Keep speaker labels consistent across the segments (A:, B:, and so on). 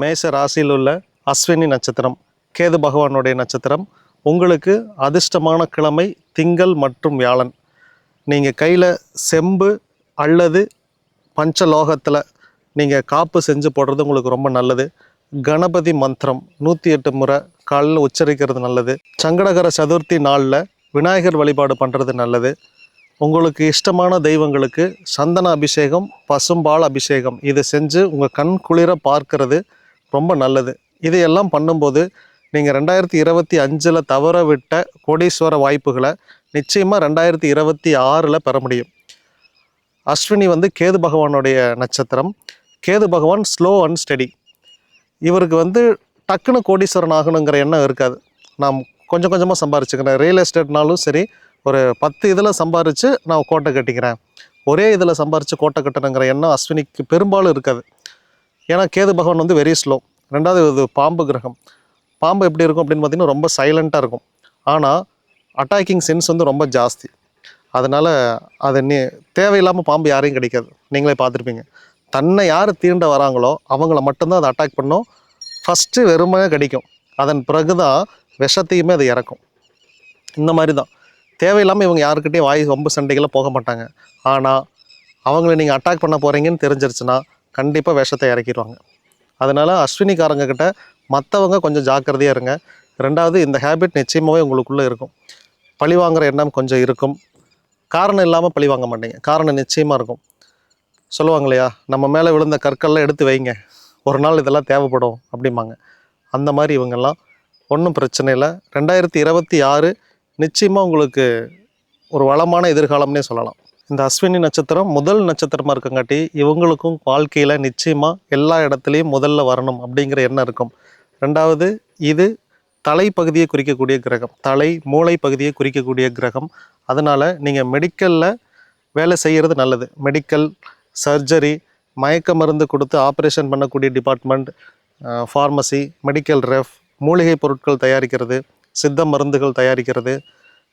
A: மேஷ ராசியில் உள்ள அஸ்வினி நட்சத்திரம் கேது பகவானுடைய நட்சத்திரம் உங்களுக்கு அதிர்ஷ்டமான கிழமை திங்கள் மற்றும் வியாழன். நீங்கள் கையில் செம்பு அல்லது பஞ்சலோகத்தில் நீங்கள் காப்பு செஞ்சு போடுறது உங்களுக்கு ரொம்ப நல்லது. கணபதி மந்திரம் நூற்றி எட்டு முறை காலையில் உச்சரிக்கிறது நல்லது. சங்கடகர சதுர்த்தி நாளில் விநாயகர் வழிபாடு பண்ணுறது நல்லது. உங்களுக்கு இஷ்டமான தெய்வங்களுக்கு சந்தன அபிஷேகம் பசும்பால் அபிஷேகம் இதை செஞ்சு உங்கள் கண் குளிர பார்க்கறது. ரொம்ப நல்லது. இதையெல்லாம் பண்ணும்போது நீங்கள் ரெண்டாயிரத்தி இருபத்தி அஞ்சில் தவற விட்ட கோடீஸ்வர வாய்ப்புகளை நிச்சயமாக ரெண்டாயிரத்தி இருபத்தி ஆறில் பெற முடியும். அஸ்வினி வந்து கேது பகவானுடைய நட்சத்திரம். கேது பகவான் ஸ்லோ அண்ட் ஸ்டெடி. இவருக்கு வந்து டக்குன்னு கோடீஸ்வரன் ஆகணுங்கிற எண்ணம் இருக்காது. நான் கொஞ்சம் கொஞ்சமாக சம்பாரிச்சுக்கிறேன். ரியல் எஸ்டேட்னாலும் சரி ஒரு பத்து இதில் சம்பாரித்து நான் கோட்டை கட்டிக்கிறேன். ஒரே இதில் சம்பாரித்து கோட்டை கட்டணுங்கிற எண்ணம் அஸ்வினிக்கு பெரும்பாலும் இருக்காது. ஏன்னா கேது பகவான் வந்து வெரி ஸ்லோ ரெண்டாவது இது பாம்பு கிரகம். பாம்பு எப்படி இருக்கும் அப்படின்னு பார்த்தீங்கன்னா ரொம்ப சைலண்ட்டாக இருக்கும். ஆனால் அட்டாக்கிங் சென்ஸ் வந்து ரொம்ப ஜாஸ்தி. அதனால் அது நீ தேவையில்லாமல் பாம்பு யாரையும் கிடைக்காது. நீங்களே பார்த்துருப்பீங்க. தன்னை யார் தீண்ட வராங்களோ அவங்கள மட்டும்தான் அதை அட்டாக் பண்ணும். ஃபஸ்ட்டு வெறுமையாக கிடைக்கும். அதன் பிறகு தான் விஷத்தையுமே அது இறக்கும். இந்த மாதிரி தான் தேவையில்லாமல் இவங்க யாருக்கிட்டையும் வாய் வம்பு சண்டைகளாக போக மாட்டாங்க. ஆனால் அவங்கள நீங்கள் அட்டாக் பண்ண போகிறீங்கன்னு தெரிஞ்சிருச்சுன்னா கண்டிப்பாக விஷத்தை இறக்கிடுவாங்க. அதனால் அஸ்வினிக்காரங்கக்கிட்ட மற்றவங்க கொஞ்சம் ஜாக்கிரதையாக இருங்க. ரெண்டாவது இந்த ஹேபிட் நிச்சயமாகவே உங்களுக்குள்ளே இருக்கும். பழி வாங்குகிற எண்ணம் கொஞ்சம் இருக்கும். காரணம் இல்லாமல் பழி வாங்க மாட்டீங்க. காரணம் நிச்சயமாக இருக்கும். சொல்லுவாங்க இல்லையா? நம்ம மேலே விழுந்த கற்கள்லாம் எடுத்து வைங்க. ஒரு நாள் இதெல்லாம் தேவைப்படும் அப்படிம்பாங்க. அந்த மாதிரி இவங்கெல்லாம் ஒன்றும் பிரச்சனை இல்லை. ரெண்டாயிரத்தி இருபத்தி ஆறு நிச்சயமாக உங்களுக்கு ஒரு வளமான எதிர்காலம்னே சொல்லலாம். இந்த அஸ்வினி நட்சத்திரம் முதல் நட்சத்திரமாக இருக்கங்காட்டி இவங்களுக்கும் வாழ்க்கையில் நிச்சயமாக எல்லா இடத்துலையும் முதல்ல வரணும் அப்படிங்கிற எண்ணம் இருக்கும். ரெண்டாவது இது தலைப்பகுதியை குறிக்கக்கூடிய கிரகம். தலை மூளை பகுதியை குறிக்கக்கூடிய கிரகம். அதனால் நீங்கள் மெடிக்கலில் வேலை செய்கிறது நல்லது. மெடிக்கல் சர்ஜரி மயக்க மருந்து கொடுத்து ஆப்ரேஷன் பண்ணக்கூடிய டிபார்ட்மெண்ட் ஃபார்மசி மெடிக்கல் ரெஃப் மூலிகை பொருட்கள் தயாரிக்கிறது சித்த மருந்துகள் தயாரிக்கிறது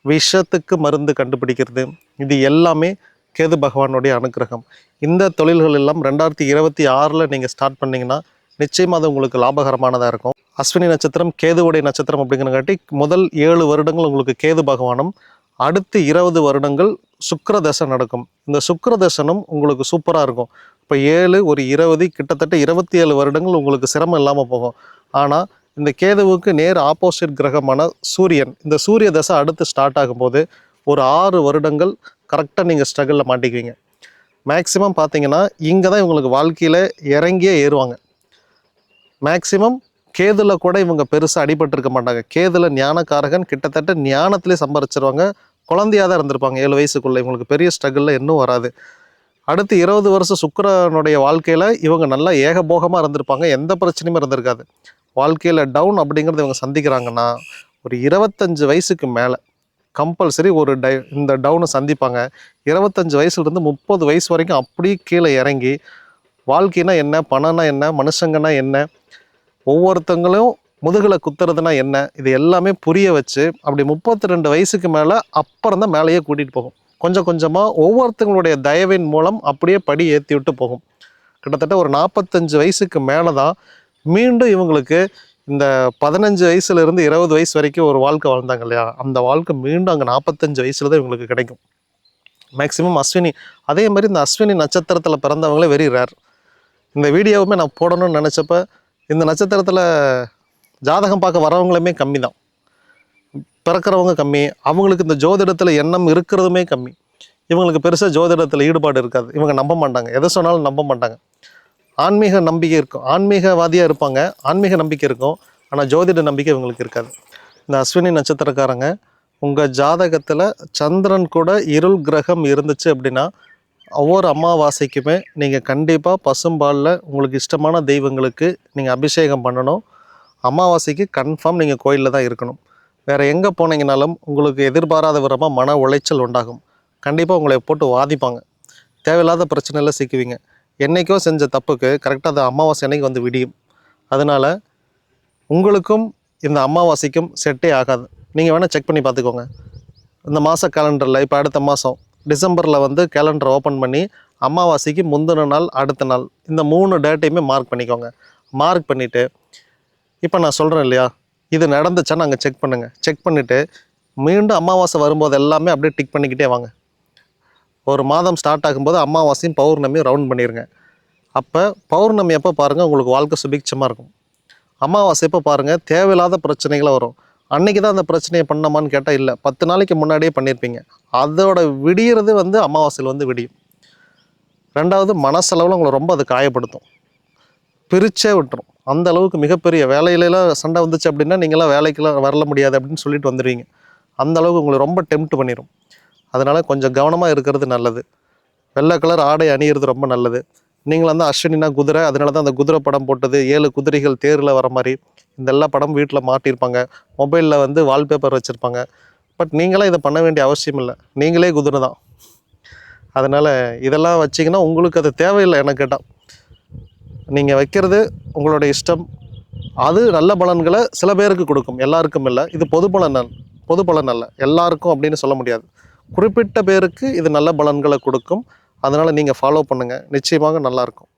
A: விஷத்துக்கு மருந்து கண்டுபிடிக்கிறது. இது எல்லாமே கேது பகவானுடைய அனுக்கிரகம் இந்த தொழில்கள் எல்லாம் ரெண்டாயிரத்தி இருபத்தி ஆறில் நீங்கள் ஸ்டார்ட் பண்ணிங்கன்னா நிச்சயமாக அது உங்களுக்கு லாபகரமானதாக இருக்கும். அஸ்வினி நட்சத்திரம் கேதுவுடைய நட்சத்திரம் அப்படிங்கிறங்காட்டி முதல் ஏழு வருடங்கள் உங்களுக்கு கேது பகவானும் அடுத்து இருபது வருடங்கள் சுக்கர தசை நடக்கும். இந்த சுக்கர தசனம் உங்களுக்கு சூப்பராக இருக்கும். இப்போ ஏழு ஒரு இருபது கிட்டத்தட்ட இருபத்தி ஏழு வருடங்கள் உங்களுக்கு சிரமம் இல்லாமல் போகும். ஆனால் இந்த கேதுவுக்கு நேர் ஆப்போசிட் கிரகமான சூரியன். இந்த சூரிய தசை அடுத்து ஸ்டார்ட் ஆகும்போது ஒரு ஆறு வருடங்கள் கரெக்டாக நீங்கள் ஸ்ட்ரகிளில் மாட்டிக்குவீங்க. மேக்ஸிமம் பார்த்தீங்கன்னா இங்கே தான் இவங்களுக்கு வாழ்க்கையில் இறங்கியே ஏறுவாங்க. மேக்ஸிமம் கேதுல கூட இவங்க பெருசாக அடிபட்டிருக்க மாட்டாங்க. கேதுல ஞானக்காரகன் கிட்டத்தட்ட ஞானத்திலே சம்பாரிச்சிருவாங்க. குழந்தையாக தான் இருந்திருப்பாங்க. ஏழு வயசுக்குள்ளே இவங்களுக்கு பெரிய ஸ்ட்ரகிளில் இன்னும் வராது. அடுத்து இருபது வருஷம் சுக்கரனுடைய வாழ்க்கையில் இவங்க நல்லா ஏகபோகமாக இருந்திருப்பாங்க. எந்த பிரச்சனையும் இருந்திருக்காது. வாழ்க்கையில் டவுன் அப்படிங்கிறத இவங்க சந்திக்கிறாங்கன்னா ஒரு இருபத்தஞ்சு வயசுக்கு மேலே கம்பல்சரி ஒரு டை இந்த டவுனை சந்திப்பாங்க. இருபத்தஞ்சு வயசுலேருந்து முப்பது வயசு வரைக்கும் அப்படியே கீழே இறங்கி வாழ்க்கைனா என்ன பணம்னா என்ன மனுஷங்கன்னா என்ன ஒவ்வொருத்தங்களும் முதுகில் குத்துறதுனா என்ன இது எல்லாமே புரிய வச்சு அப்படி முப்பத்தி ரெண்டு வயசுக்கு மேலே அப்புறம் தான் மேலேயே கூட்டிகிட்டு போகும். கொஞ்சம் கொஞ்சமாக ஒவ்வொருத்தங்களுடைய தயவின் மூலம் அப்படியே படி ஏற்றி விட்டு போகும். கிட்டத்தட்ட ஒரு நாற்பத்தஞ்சு வயசுக்கு மேலே தான் மீண்டும் இவங்களுக்கு இந்த பதினஞ்சு வயசுலேருந்து இருபது வயசு வரைக்கும் ஒரு வாழ்க்கை வாழ்ந்தாங்க இல்லையா? அந்த வாழ்க்கை மீண்டும் அங்கே நாற்பத்தஞ்சு வயசில் தான் இவங்களுக்கு கிடைக்கும். மேக்ஸிமம் அஸ்வினி அதே மாதிரி இந்த அஸ்வினி நட்சத்திரத்தில் பிறந்தவங்களே வெரி ரேர் இந்த வீடியோவுமே நான் போடணும்னு நினச்சப்ப இந்த நட்சத்திரத்தில் ஜாதகம் பார்க்க வரவங்களுமே கம்மி தான் பிறக்கிறவங்க கம்மி அவங்களுக்கு இந்த ஜோதிடத்தில் எண்ணம் இருக்கிறதுமே கம்மி. இவங்களுக்கு பெருசாக ஜோதிடத்தில் ஈடுபாடு இருக்காது. இவங்க நம்ப மாட்டாங்க. எதை சொன்னாலும் நம்ப மாட்டாங்க. ஆன்மீக நம்பிக்கை இருக்கும். ஆன்மீகவாதியாக இருப்பாங்க. ஆன்மீக நம்பிக்கை இருக்கும். ஆனால் ஜோதிட நம்பிக்கை இவங்களுக்கு இருக்காது. இந்த அஸ்வினி நட்சத்திரக்காரங்க உங்கள் ஜாதகத்தில் சந்திரன் கூட இருள் கிரகம் இருந்துச்சு அப்படின்னா ஒவ்வொரு அமாவாசைக்குமே நீங்கள் கண்டிப்பாக பசும்பாலில் உங்களுக்கு இஷ்டமான தெய்வங்களுக்கு நீங்கள் அபிஷேகம் பண்ணணும். அமாவாசைக்கு கன்ஃபார்ம் நீங்கள் கோயிலில் தான் இருக்கணும். வேறு எங்கே போனீங்கனாலும் உங்களுக்கு எதிர்பாராத விதமாக மன உளைச்சல் உண்டாகும். கண்டிப்பாக உங்களை போட்டு வாதிப்பாங்க. தேவையில்லாத பிரச்சனையில் சிக்குவீங்க. என்றைக்கோ செஞ்ச தப்புக்கு கரெக்டாக அது அமாவாசை அன்னைக்கு வந்து விடியும். அதனால் உங்களுக்கும் இந்த அமாவாசைக்கும் செட்டே ஆகாது. நீங்கள் வேணால் செக் பண்ணி பார்த்துக்கோங்க. இந்த மாத கேலண்டரில் இப்போ அடுத்த மாதம் டிசம்பரில் வந்து கேலண்டரை ஓப்பன் பண்ணி அமாவாசைக்கு முந்தின நாள் அடுத்த நாள் இந்த மூணு டேட்டையுமே மார்க் பண்ணிக்கோங்க. மார்க் பண்ணிவிட்டு இப்போ நான் சொல்கிறேன் இல்லையா? இது நடந்துச்சா? அங்கே செக் பண்ணுங்கள் செக் பண்ணிவிட்டு மீண்டும் அமாவாசை வரும்போது எல்லாமே அப்படியே டிக் பண்ணிக்கிட்டே வாங்க. ஒரு மாதம் ஸ்டார்ட் ஆகும்போது அமாவாசையும் பௌர்ணமியும் ரவுண்ட் பண்ணிடுங்க அப்போ பௌர்ணமி எப்போ பாருங்கள் உங்களுக்கு வாழ்க்கை சுபிக்ஷமாக இருக்கும். அமாவாசை எப்போ பாருங்கள் தேவையில்லாத பிரச்சனைகளை வரும். அன்னைக்கு தான் அந்த பிரச்சனையை பண்ணமான்னு கேட்டால் இல்லை. பத்து நாளைக்கு முன்னாடியே பண்ணியிருப்பீங்க அதோட விடியறது வந்து அமாவாசையில் வந்து விடியும். ரெண்டாவது மனசளவில் உங்களை ரொம்ப அது காயப்படுத்தும். பிரிச்சே விட்டுரும். அந்த அளவுக்கு மிகப்பெரிய வேலையிலலாம் சண்டை வந்துச்சு அப்படின்னா நீங்களாம் வேலைக்கெல்லாம் வரல முடியாது அப்படின்னு சொல்லிட்டு வந்துடுவீங்க. அந்த அளவுக்கு உங்களை ரொம்ப டெம்ட் பண்ணிடும் அதனால் கொஞ்சம் கவனமாக இருக்கிறது நல்லது. வெள்ளை கலர் ஆடை அணியிறது ரொம்ப நல்லது. நீங்கள் வந்து அஸ்வினினா குதிரை அதனால தான் அந்த குதிரை படம் போட்டது. ஏழு குதிரைகள் தேரில் வர மாதிரி இந்த எல்லா படம் வீட்டில் மாட்டியிருப்பாங்க. மொபைலில் வந்து வால்பேப்பர் வச்சுருப்பாங்க. பட் நீங்களாம் இதை பண்ண வேண்டிய அவசியம் இல்லை. நீங்களே குதிரை தான். அதனால் இதெல்லாம் வச்சிங்கன்னா உங்களுக்கு அது தேவையில்லை என்ன கேட்டால் நீங்கள் வைக்கிறது உங்களோட இஷ்டம். அது நல்ல பலன்களை சில பேருக்கு கொடுக்கும். எல்லாருக்கும் இல்லை. இது பொது பலன். பொது பலன் அல்ல. எல்லாருக்கும் அப்படின்னு சொல்ல முடியாது. குறிப்பிட்ட பேருக்கு இது நல்ல பலன்களை கொடுக்கும். அதனால் நீங்கள் ஃபாலோ பண்ணுங்கள் நிச்சயமாக நல்லாயிருக்கும்